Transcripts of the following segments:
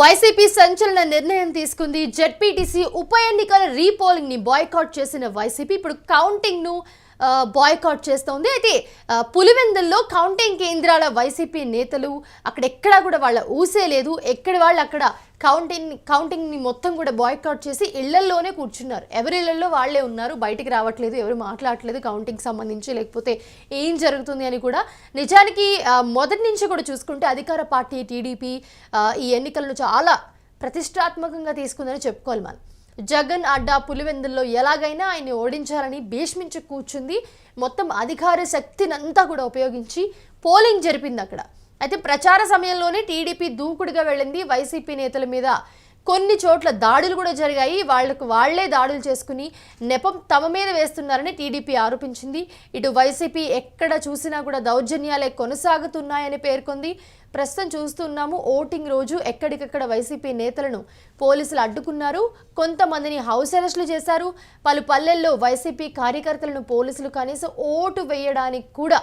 YCP సంచలన నిర్ణయం తీసుకుంది. జెడ్పీటీసీ ఉప ఎన్నికల రీపోలింగ్ని బాయ్కాట్ చేసిన వైసీపీ ఇప్పుడు కౌంటింగ్ను బాయ్కాట్ చేస్తోంది. అయితే పులివెందుల్లో కౌంటింగ్ కేంద్రాల వైసీపీ నేతలు అక్కడ ఎక్కడా కూడా వాళ్ళ ఊసే లేదు. ఎక్కడి వాళ్ళు అక్కడ కౌంటింగ్ కౌంటింగ్ని మొత్తం కూడా బాయ్కాట్ చేసి ఇళ్ళల్లోనే కూర్చున్నారు. ఎవరి ఇళ్ళలో వాళ్ళే ఉన్నారు? బయటికి రావట్లేదు ఎవరు మాట్లాడట్లేదు కౌంటింగ్ సంబంధించి లేకపోతే ఏం జరుగుతుంది అని కూడా నిజానికి మొదటి నుంచి కూడా చూసుకుంటే అధికార పార్టీ టీడీపీ ఈ ఎన్నికలను చాలా ప్రతిష్టాత్మకంగా తీసుకుందని చెప్పుకోవాలి మనం. జగన్ అడ్డా పులివెందుల్లో ఎలాగైనా ఆయన్ని ఓడించాలని భీష్మించి కూర్చుంది. మొత్తం అధికార శక్తినంతా కూడా ఉపయోగించి పోలింగ్ జరిపింది అక్కడ. అయితే ప్రచార సమయంలోనే టీడీపీ దూకుడుగా వెళ్ళింది. వైసీపీ నేతల మీద కొన్ని చోట్ల దాడులు కూడా జరిగాయి. వాళ్ళకు వాళ్ళే దాడులు చేసుకుని నెపం తమ మీద వేస్తున్నారని టీడీపీ ఆరోపించింది. ఇటు వైసీపీ ఎక్కడ చూసినా కూడా దౌర్జన్యాలే కొనసాగుతున్నాయని పేర్కొంది. ప్రస్తుతం చూస్తున్నాము ఓటింగ్ రోజు ఎక్కడికక్కడ వైసీపీ నేతలను పోలీసులు అడ్డుకున్నారు. కొంతమందిని హౌస్ అరెస్టులు చేశారు. పలు పల్లెల్లో వైసీపీ కార్యకర్తలను పోలీసులు కనీసం ఓటు వేయడానికి కూడా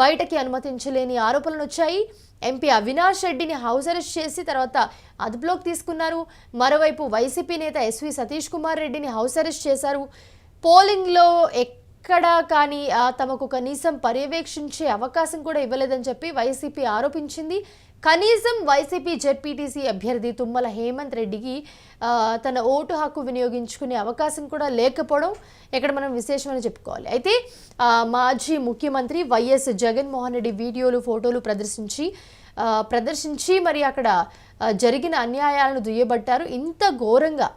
బయటకి అనుమతించలేని ఆరోపణలు వచ్చాయి. ఎంపీ అవినాష్ రెడ్డిని హౌస్ అరెస్ట్ చేసి తర్వాత అదుపులోకి తీసుకున్నారు. మరోవైపు వైసీపీ నేత ఎస్వి సతీష్ కుమార్ రెడ్డిని హౌస్ అరెస్ట్ చేశారు. పోలింగ్లో ఎక్కడ కానీ తమకు కనీసం పర్యవేక్షించే అవకాశం కూడా ఇవ్వలేదని చెప్పి వైసీపీ ఆరోపించింది. కనీసం వైసీపీ జెడ్పీటీసీ అభ్యర్థి తుమ్మల హేమంత్ రెడ్డికి తన ఓటు హక్కు వినియోగించుకునే అవకాశం కూడా లేకపోవడం ఇక్కడ మనం విశేషమని చెప్పుకోవాలి. అయితే మాజీ ముఖ్యమంత్రి వైఎస్ జగన్మోహన్ రెడ్డి వీడియోలు ఫోటోలు ప్రదర్శించి ప్రదర్శించి మరి అక్కడ జరిగిన అన్యాయాలను దుయ్యబట్టారు. ఇంత ఘోరంగా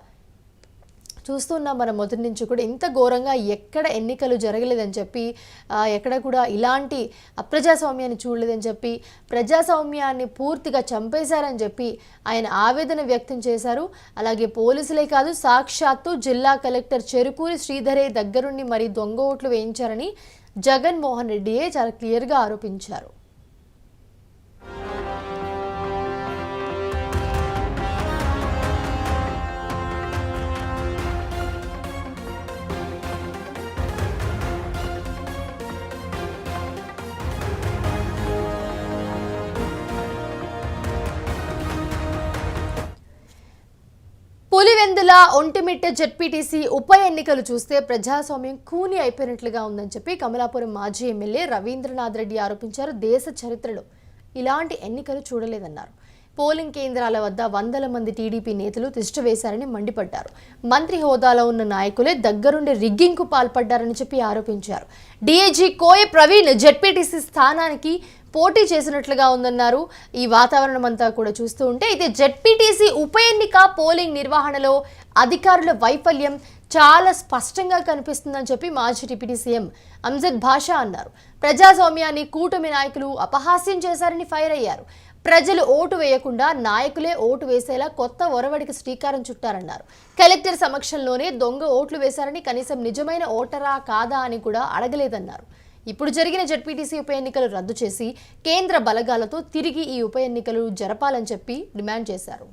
చూస్తున్నాం మనం మొదటి నుంచి కూడా. ఇంత ఘోరంగా ఎక్కడ ఎన్నికలు జరగలేదని చెప్పి ఎక్కడ కూడా ఇలాంటి అప్రజాస్వామ్యాన్ని చూడలేదని చెప్పి ప్రజాస్వామ్యాన్ని పూర్తిగా చంపేశారని చెప్పి ఆయన ఆవేదన వ్యక్తం చేశారు. అలాగే పోలీసులే కాదు సాక్షాత్తు జిల్లా కలెక్టర్ చెరుకూరి శ్రీధరే దగ్గరుండి మరి దొంగ ఓట్లు వేయించారని జగన్మోహన్ రెడ్డియే చాలా క్లియర్గా ఆరోపించారు. పులివెందుల ఒంటిమిట్ట జెడ్పీటీసీ ఉప ఎన్నికలు చూస్తే ప్రజాస్వామ్యం కూని అయిపోయినట్లుగా ఉందని చెప్పి కమలాపురం మాజీ ఎమ్మెల్యే రవీంద్రనాథ్ రెడ్డి ఆరోపించారు దేశ చరిత్రలో. ఇలాంటి ఎన్నికలు చూడలేదన్నారు. పోలింగ్ కేంద్రాల వద్ద వందల మంది టీడీపీ నేతలు తిష్టవేశారని మండిపడ్డారు. మంత్రి హోదాలో ఉన్న నాయకులే దగ్గరుండి రిగ్గింగ్కు పాల్పడ్డారని చెప్పి ఆరోపించారు. డీఏజీ కోయ ప్రవీణ్ జెడ్పీటీసీ స్థానానికి పోటీ చేసినట్లుగా ఉందన్నారు. ఈ వాతావరణం అంతా కూడా చూస్తూ ఉంటే అయితే జెడ్పీటీసీ ఉప ఎన్నిక పోలింగ్ నిర్వహణలో అధికారుల వైఫల్యం చాలా స్పష్టంగా కనిపిస్తుందని చెప్పి మాజీ డిప్యూటీ సీఎం అంజద్ భాషా అన్నారు. ప్రజాస్వామ్యాన్ని కూటమి నాయకులు అపహాస్యం చేశారని ఫైర్ అయ్యారు. ప్రజలు ఓటు వేయకుండా నాయకులే ఓటు వేసేలా కొత్త ఒరవడికి శ్రీకారం చుట్టారన్నారు. కలెక్టర్ సమక్షంలోనే దొంగ ఓట్లు వేశారని కనీసం నిజమైన ఓటరా కాదా అని కూడా అడగలేదన్నారు. ఇప్పుడు జరిగిన జడ్పీటీసీ ఉప ఎన్నికలు రద్దు చేసి కేంద్ర బలగాలతో తిరిగి ఈ ఉప ఎన్నికలు జరపాలని చెప్పి డిమాండ్ చేశారు.